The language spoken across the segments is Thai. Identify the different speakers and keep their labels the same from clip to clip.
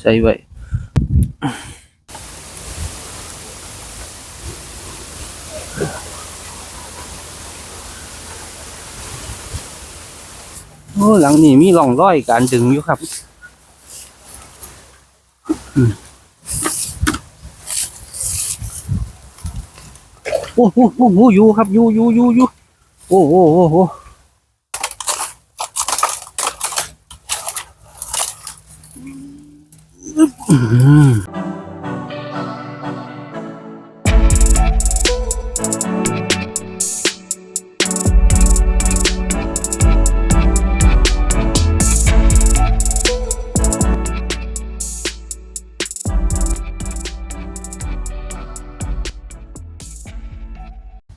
Speaker 1: ใส่ไว้โอ้หลังนี้มีร่องรอยการดึงอยู่ครับอืมโอ้โหโอ้โหอยู่ครับอยู่อยู่อยู่อยู่โอ้โหโอ้โห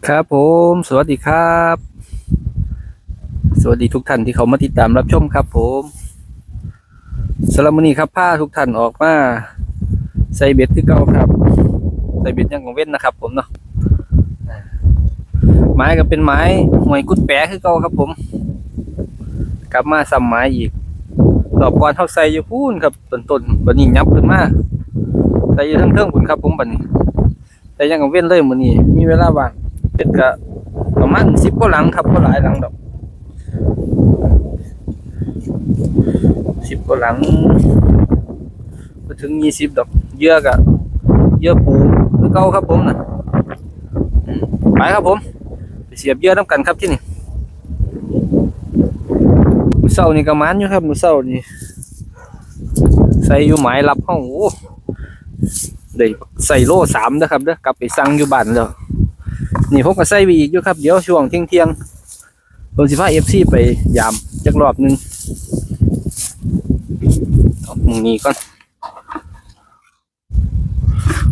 Speaker 1: ครับผม สวัสดีครับ สวัสดีทุกท่านที่เขามาติดตามรับชมครับ ผมสำหรับวันนี้ครับผ้าทุกท่านออกมาใส่เบ็ดที่เก่าครับ ใส่เบ็ดยังของเว้นนะครับ ผมเนาะไม้ก็เป็นไม้หวยกุดแปะคือเก่าครับ ผม กลับมาซ้ำไม้อีกรอบก่อนเท่าใส่อยู่พูนครับต้นต้นบันนี้ยับขึ้นมาใส่อยู่ทั้งเทิงๆพุ่นครับ ผมบันนี้ใส่ยังของเว้นเลยมื้อนี้มีเวลาว่าง เป็ดก็ประมาณ10กว่าหลังครับบ่หลายหลังดอก10กว่าหลังบ่ถึงยี่สิบดอกเยื่อกะเยื่อปูคือเก่าครับผมนะอืมไปครับผมไปเสียบเยื่อน้ำกันครับที่นี่มือเศร้านี่ก็มันอยู่ครับมือเศร้านี่ใส่อยู่หมายรับห้องโอ้ได้ใส่โล่สามนะครับเด้อกลับไปสั่งอยู่บ้านแล้ว นี่ผมก็ใส่ไปอีกอยู่ครับ เดี๋ยวช่วงเที่ยงเที่ยงๆผมสิพาเอฟซีไปยามจักรอบหนึงเอาหมึงนี้ก่อน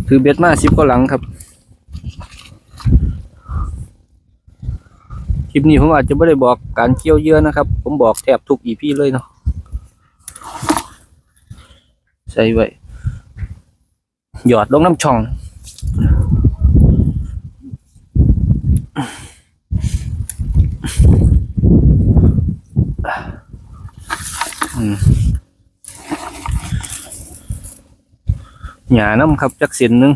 Speaker 1: ถือเบ็ดมาสิบกว่าหลังครับ คลิปนี้ผมอาจจะไม่ได้บอกการเกี่ยวเยอะนะครับ ผมบอกแทบทุกอีพีเลยเนาะใส่ไว้ หยอดลงน้ำช่อง หยาน้ำครับจักเสียนหนึง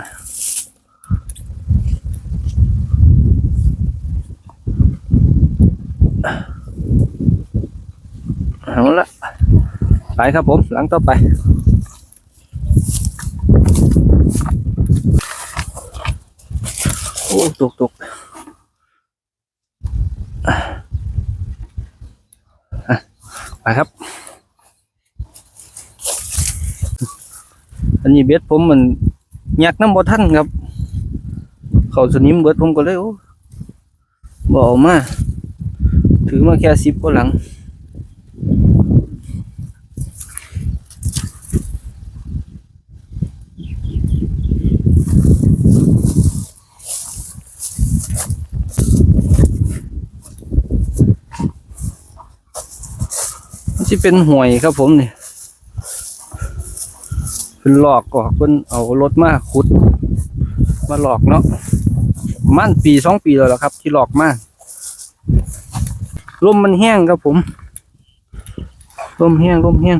Speaker 1: เอาละไปครับผมหลังต่อไปโอ้ตกตกอะอะ ไปครับ อันนี้เบ็ดผมมันยักน้ำบ่ท่านครับ เขาสนิมเบิดผมก็เลยโอ้บเอกมา ถือมาแค่สิบกว่าหลัง มันจะเป็นห่วยครับผมนี่เป็นหลอกก็เพิ่นเอารถมาขุด มาหลอกเนาะมันปีสองปีแล้วล่ะครับ ที่หลอกมาลมมันแห้งครับผมลมแห้งลมแห้ง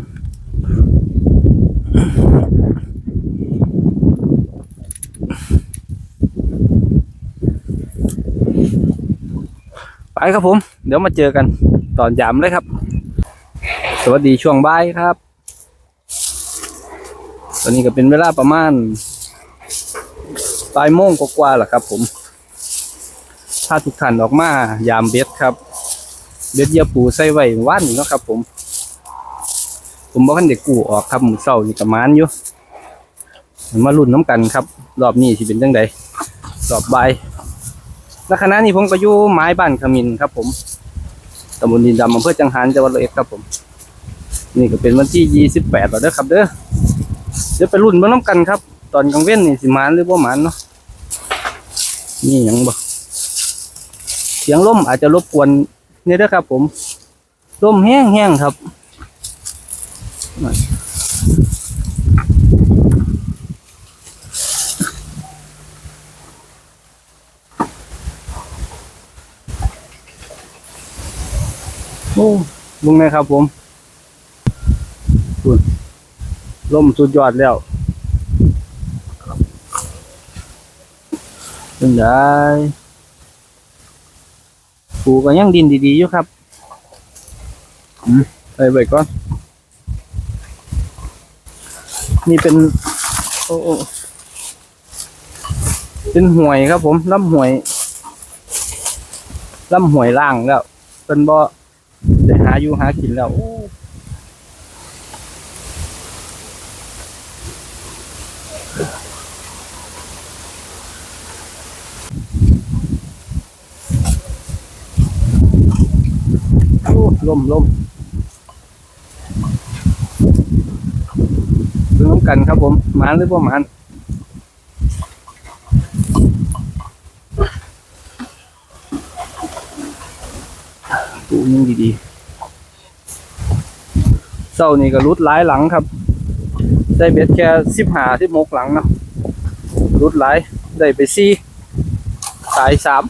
Speaker 1: ไปครับผม เดี๋ยวมาเจอกันตอนยามเลยครับ สวัสดีช่วงบ่ายครับ ตอนนี้ก็เป็นเวลาประมาณปลายโมงกว่าๆแหละครับ ผมพาทุกท่านออกมายามเบ็ดครับ เบ็ดเหยาปูใส่ไว้ว่านนี่เนาะครับ ผม ผมบอกกันเด็กกูออกครับมือเศร้านี่ประมาณอยู่มาลุ้นน้ำกันครับ รอบนี้สิเป็นจังใดรอบใบและขณะนี้ผมก็อยู่ไม้บ้านขมินครับ ผมตำบลดินดำอำเภอจังหารจังหวัดร้อยเอ็ดครับผม นี่ก็เป็นวันที่ยี่สิบแปดแล้วเด้อครับ เด้อเดี๋ยวไปรุ่นมาน้ำกันครับ ตอนกลางเว้นนี่สิมานหรือบ่หมานเนาะนี่ยังบ่เสียงลมอาจจะรบกวนนี่เด้อครับ ผมลมแห้งแห้งๆครับโอ้ลุงนะครับผม ลล่มสุดยอดแล้วเป็นได้ปูก็ยังดินดีๆอยู่ครับอืมไปไว้ก่อนนี่เป็น โอ้เป็นห่วยครับผมลำห่วยลำห่วยล่างแล้วเป็นบ่ได้หาอยู่หากินแล้ว ลมลมเรื่องกันครับผมหมานหรือบ่หมานปูยังดีๆเศร้านี่ก็รุดหลายหลังครับได้เบ็ดแค่สิบหาสิบมกหลังเนาะรุดหลายได้ไปสี่ตายสาม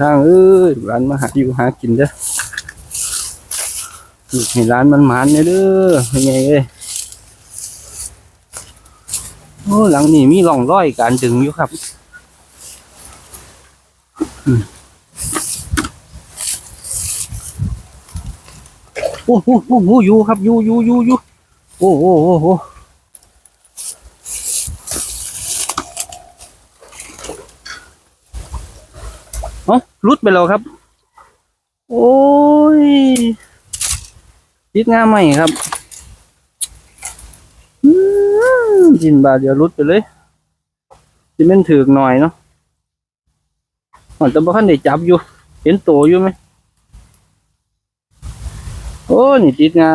Speaker 1: ทางเอ้ยร้านมาหาอยู่หากินเด้อลูกให้ร้านมันหมานเนี่ยเด้อเป็นไงเอ้ยโอ้หลังนี้มีร่องรอยการดึงอยู่ครับอืมโอ้โหโอ้โหอยู่ครับอยู่อยู่อยู่อยู่โอ้โหโอ้โหเอ้า รุดไปแล้วครับ โอ้ยติดง่าใหม่ครับอืมจินบาเดี๋ยวรุดไปเลยจิเป็นถือหน่อยเนาะอ๋อแต่บ่คันได้จับอยู่ เห็นโตอยู่ไหมโอ้นี่ติดงา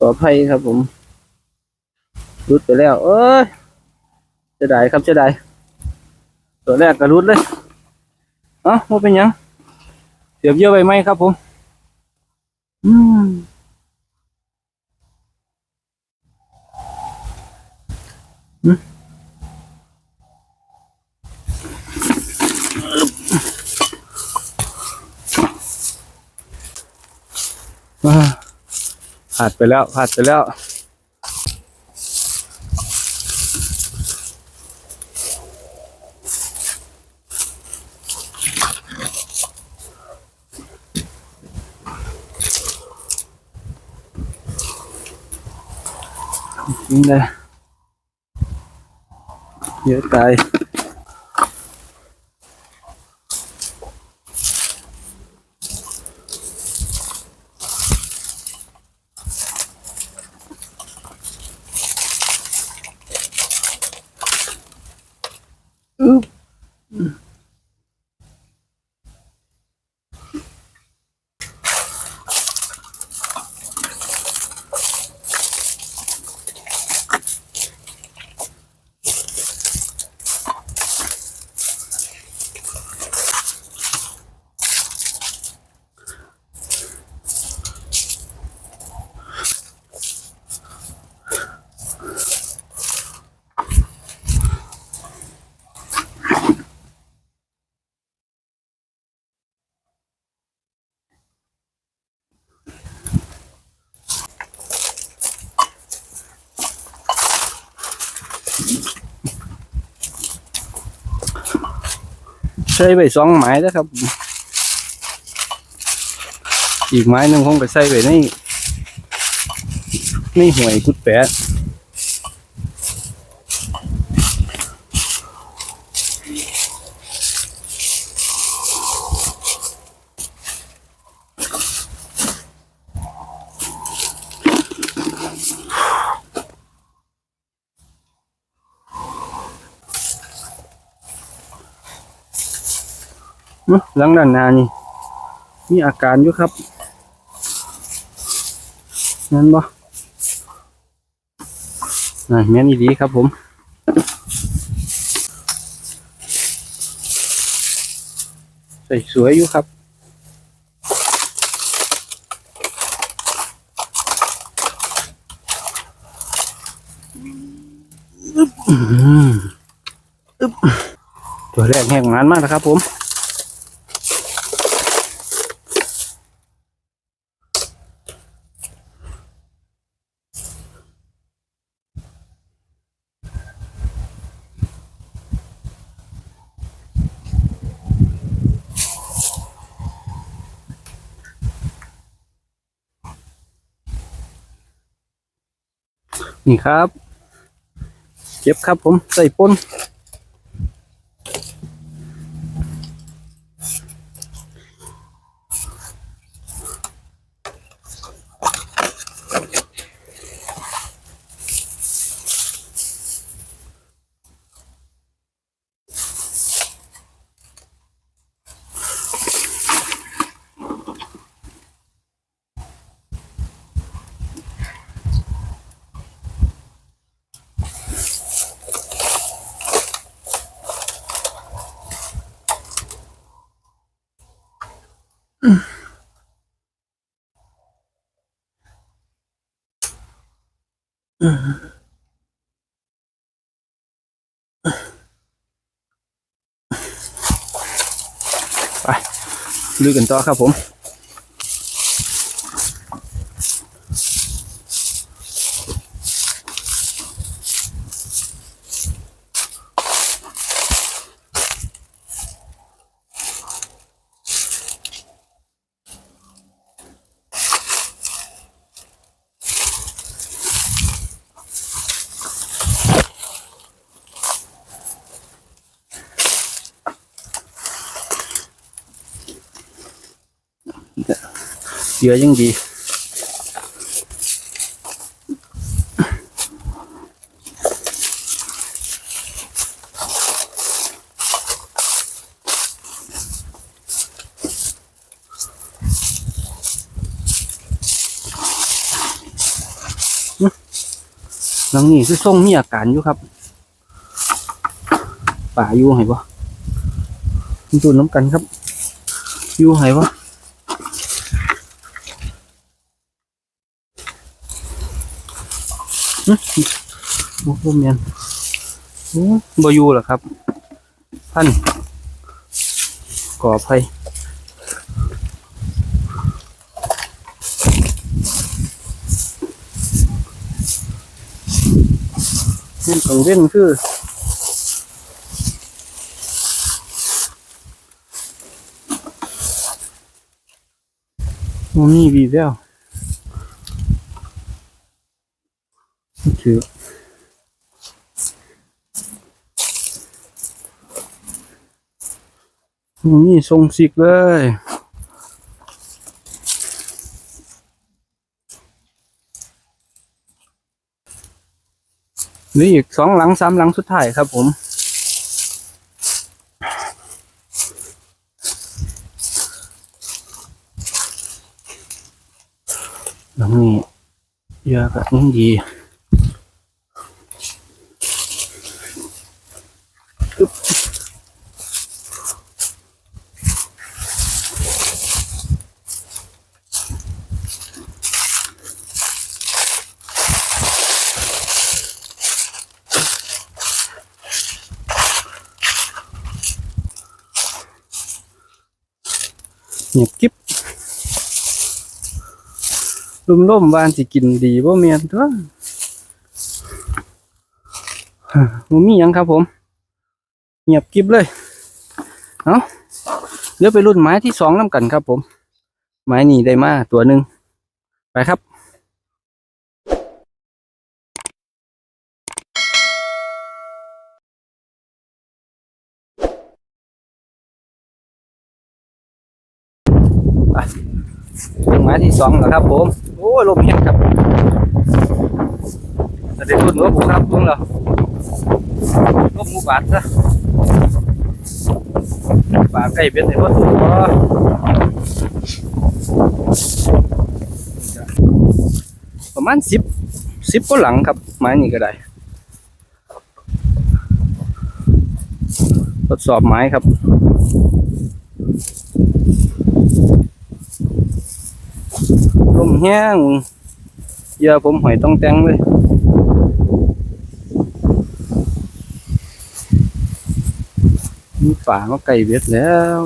Speaker 1: ต่อดภัยครับผมรุดไปแล้ว เอ้ยจะได้ครับจะได้ตัวแรกก็รุดเลย อ้าว่าเป็นยังเสียบเยอะไปไหมครับผม อืมอืมอ่าผ่านไปแล้วผ่านไปแล้ว นี่เลย ใช้ไปสองไม้แล้วครับ อีกไม้หนึ่งคงไปใส่ไปในในห่วยกุดแปะ หลังด้านนานี่มีอาการอยู่ครับนั่นบ่นั่นแม่นอีดีครับผมใส่สวยอยู่ครับตัวแรกแหกงานมากนะครับผม นี่ครับ เก็บครับผมใส่ปน ลุยกันต่อครับผม เหยื่อยังดี หลังนี้คือส่งมีอาการอยู่ครับ ป่าอยู่ไหนวะดูน้ำกันครับ อยู่ไหนว โอ้โหเมียนโอ้บอยู่เหรอครับ ท่านก่อภัยเล่นของเล่นคือโมมีวีแวว คือนี่ทรงสิกเลยนี่อีกสองหลังสามหลังสุดท้ายครับผม หลังนี้เยอะแบบนี้ดี ลุ่มล่มวานสิกินดีบ่เมียนตัวบ่มียังครับผม เงียบกิบเลย เอาเดี๋ยวไปรุ่นไม้ที่สองน้ำกันครับผม ไม้นี่ได้มาตัวหนึ่งไปครับถึง ไม้ที่สองแล้วครับผมโอ้ลมแห้งครับจะได้รุ่นว่าผมครับลุงเหรอลมมูบาดซะปลาไก่เป็นไงว่าถูกบ่ประมาณสิบสิบก็หลังครับไม้นี่ก็ได้ทดสอบไม้ครับ แห้งเยอะผมหอยต้องแตงเลยมีป่ามาไก่เบ็ดแล้ว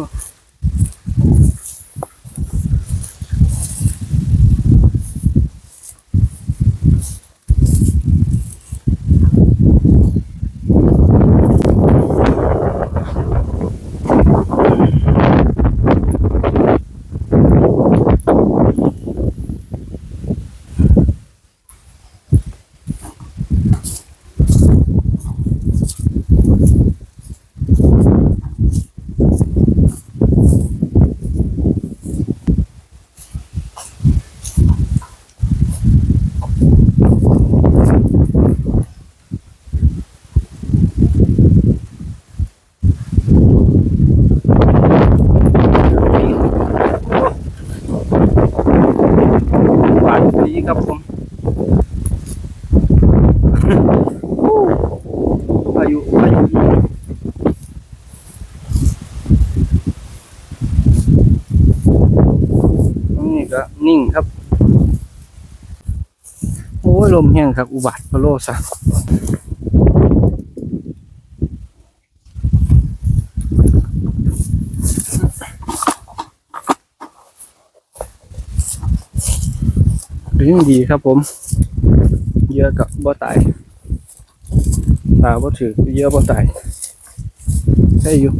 Speaker 1: ครับอุบัติพะโลซะเรื่องดีครับผม เยอะกับบ่ตายตาบ่ถือเยอะบ่ตายใช่อยู่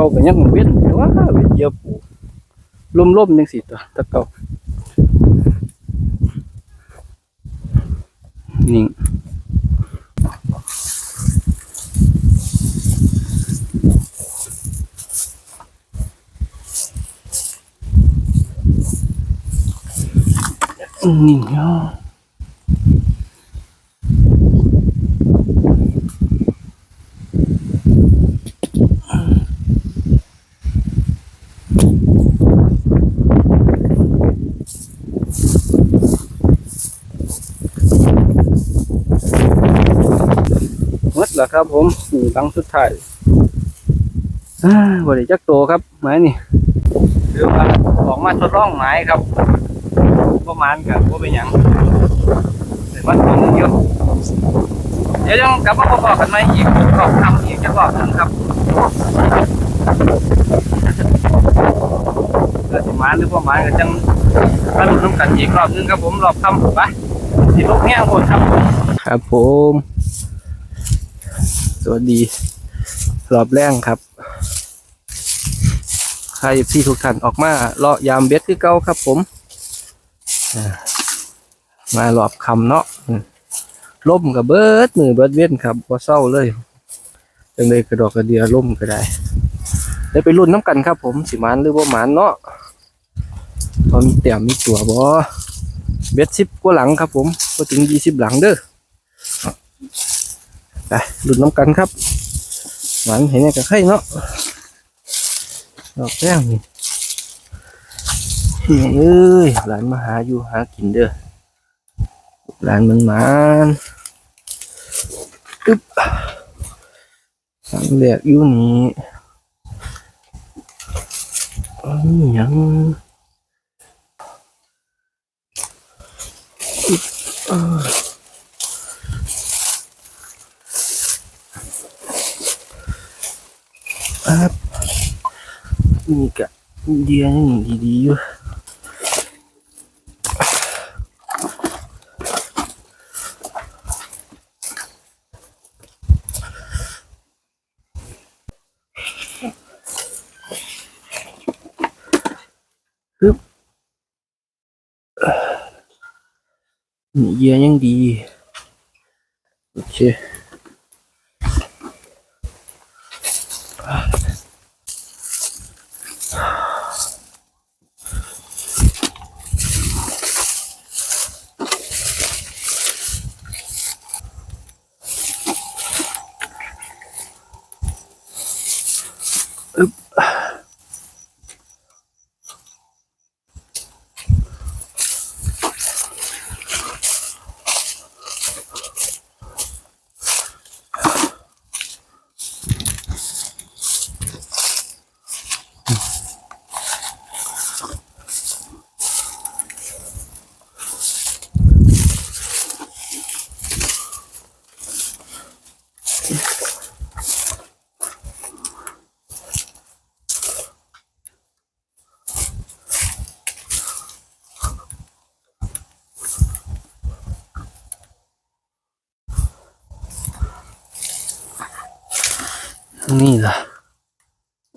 Speaker 1: ก่าก็ยังเว้นแต่ว่าเว้นเยอะปูล่มๆจังสิตัวตะเก่านิ่งนิ่งเนาะ แล้วครับ ผมนี่ตังสุดท้ายบริจักโตครับไม้นี่เดี๋ยวว่าออกมาทดลองไม้ครับประมาณกับว่าเป็นหยังแต่มันตัวนึงเยอะเดี๋ยวยังกลับมาบอกกันไหมอีกรอบทำอีกจะรอบหนึงครับเกิดประมาณหรือประมาณก็จังมาลุ้นน้ำกันอีกรอบนึงครับผมรอบทำไปสิลูกแง่หมดครับครับผม วัสดีรอบแรงครับ ใครพี่ทุกท่านออกมาเลาะยามเบ็ดคือเก่าครับ ผมอ่ามารอบคำเนาะล่มกับเบิดมือเบิดเว้นครับพอเศร้าเลยจังเลยกระดอกกระเดียล่มก็ได้ได้ไปรุ่นน้ำกันครับ ผมสิมานหรือว่าหมานเนาะพอมีเตี่ยมมีตัวบ่เบ็ดสิบกว่าหลังครับ ผมก็ถึงยี่สิบหลังเด้อ ไปดุดน้ำกันครับ หวานเห็นไงกับไข่เนาะดอกแก้งนี่นี่เอ้ยหลานมาหาอยู่หากินเด้อหลานมันมานอึ๊บสังแดกอยู่นี่นนี้ยังอึ๊บเอ้ยครับ นี่กะเดียนี่ดีๆอยู่ฮึ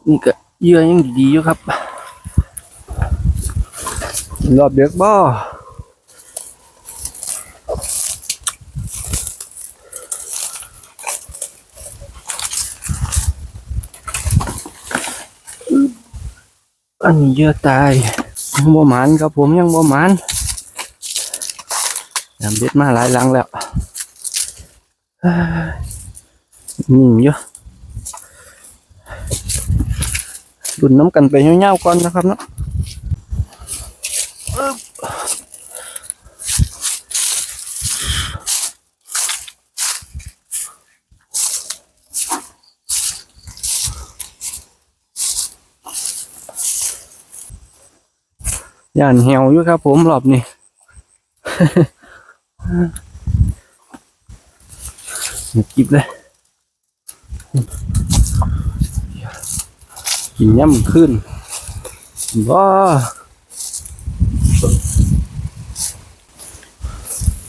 Speaker 1: นี่ก็เยื่อยังดีอยู่ครับ รอบเด็กบ่อันนี้เยื่อตายบ่หมานครับผมยังบ่หมานยำเบ็ดมาหลายหลังแล้วนิ่งอยู่ ดุนน้ำกันไปเงี้ยวๆก่อนนะครับเนาะย่านเหี่ยวอยู่ครับผมรอบนี้หยิบเลย กินย่ำขึ้นว้า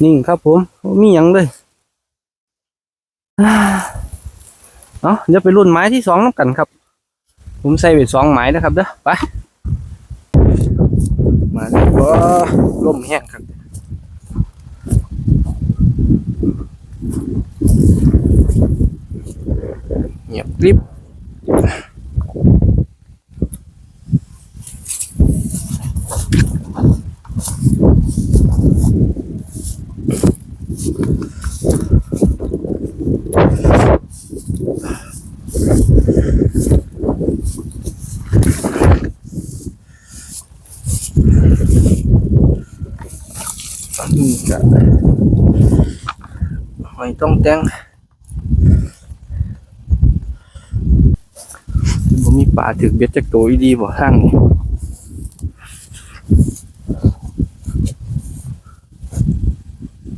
Speaker 1: นิ่งครับผม มีหยังเลยอ่าเอาเดี๋ยวไปรุ่นไม้ที่สองน้ำกันครับ ผมใส่ไปสองไม้นะครับเด้อไป มาแล้วก็ลมแห้งครับเงียบกริบนี่ก็หอย ต้องแตงบ่มีปลาถึกเบ็ดจากตัวอีดีบ่ทางนี่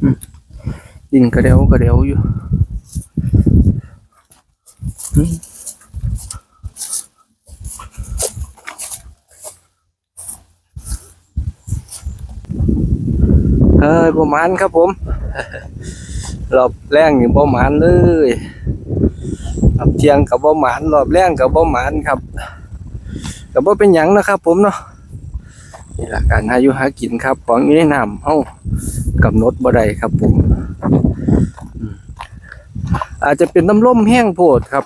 Speaker 1: อืมดินกระเดวกระเดวอยู่เอ้ยประมาณครับผม รอบแรงนี่ประมาณเลยรอบเที่ยงกับประมาณรอบแรงกับประมาณครับกับว่าเป็นหยังนะครับ ผมเนาะนี่ละการหาอยู่หากินครับ ของอยู่ในน้ำเฮากำหนดบ่ได้ครับ ผม อาจจะเป็นน้ำล่มแห้งโพดครับ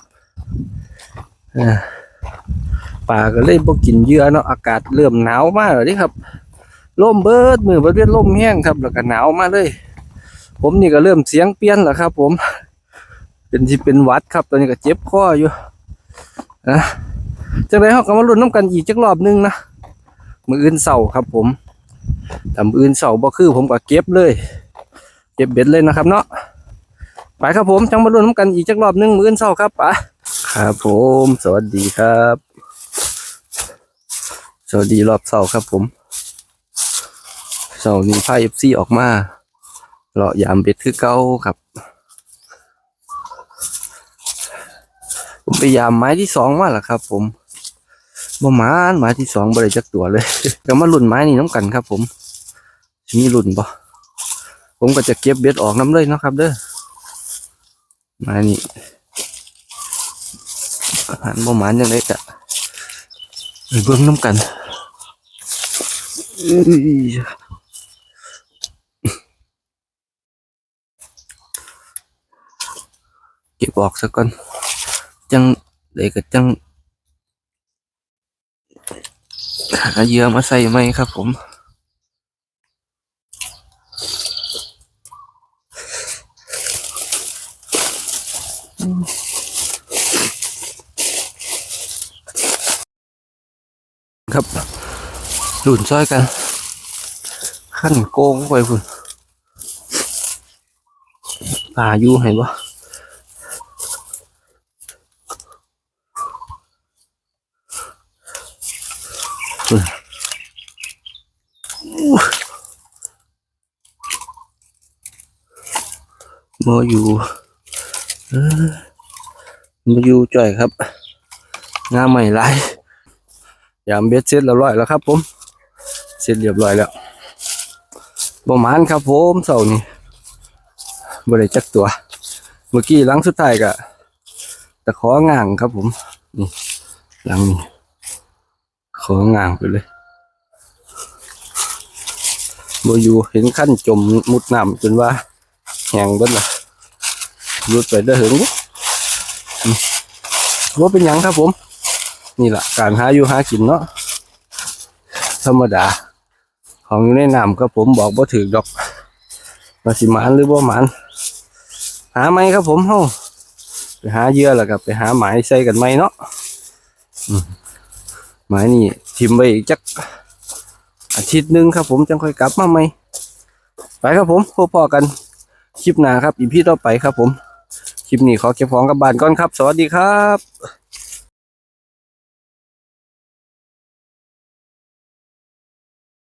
Speaker 1: ป่าก็เลยบ่กินเยื่อเนาะอากาศเริ่มหนาวมากแล้วนี่ครับลมเบิดมือเบิดเวียนลมแห้งครับ แล้วก็หนาวมากเลย ผมนี่ก็เริ่มเสียงเปลี่ยนแล้วครับ ผม เป็นที่เป็นวัดครับ ตอนนี้ก็เจ็บคออยู่นะจังไรเขาก็มาลุ้นน้ำกันอีกจักรอบหนึงนะมืออื่นเสาครับ ผมทำอื่นเสาบ่คือ ผมก็เก็บเลย เก็บเบ็ดเลยนะครับ เนาะไปครับผมจังมาลุ้นน้ำกันอีกจักรอบหนึงมืออื่นเสาครับไปครับผม สวัสดีครับ สวัสดีรอบเสาครับ ผมเสานี้พาเอฟซีออกมา เลาะยามเบ็ดคือเก้าครับ ผมไปยามไม้ที่สองมาแล้วครับ ผมบ่หมานไม้ที่สองบริจักตัวเลยก็มาลุ่นไม้นี่น้ำกันครับ ผมมีลุ่นปะผมก็จะเก็บเบ็ดออกน้ำเลยเนาะครับ เด้อไม้นี่หันบ่หมานยังไงกะเบิ่งน้ำกันอื้อ เก็บออกซะก่อน จังเด็กก็จังหาเยื่อมาใส่ไหมครับผม ครับหลุนซ้อยกัน ขั้นโกงไปพุ่นป่าอยู่เห็นปะ บ่อยู่
Speaker 2: มาอยู่จ่อยครับงาใหม่ไร
Speaker 1: ยามเบ็ดเสร็จเรียบร้อยแล้วครับผม เสร็จเรียบร้อยแล้วประมาณครับผมเสาร์นี้บริจักตัว เมื่อกี้หลังสุดท้ายก็ตะของ่างครับผมนี่หลังนี้ของ่างไปเลยบอยู่เห็นขั้นจมมุดน้ำจนว่าแหงเบิดละ หลุดไปได้อเหิงบุว่าเป็นหยังครับผม นี่แหละการหาอยู่หากินเนาะธรรมดา ของอยู่ในน้ำก็ผมบอกบ่าถือดอกมาสิหมานหรือบ่หมานหาไหมครับผมเฮาไปหาเยื่อแล้วก็ไปหาหมายใส่กันไหมเนาะหมายนี่ทิมไว้อีกจักอาทิตย์นึงครับผมจังค่อยกลับมาไหมไปครับผมพบพอกันคลิปหน้าครับอีพี่ต่อไปครับผม คลิปนี้ขอเก็บของกลับบ้านก่อนครับ สวัสดีครับ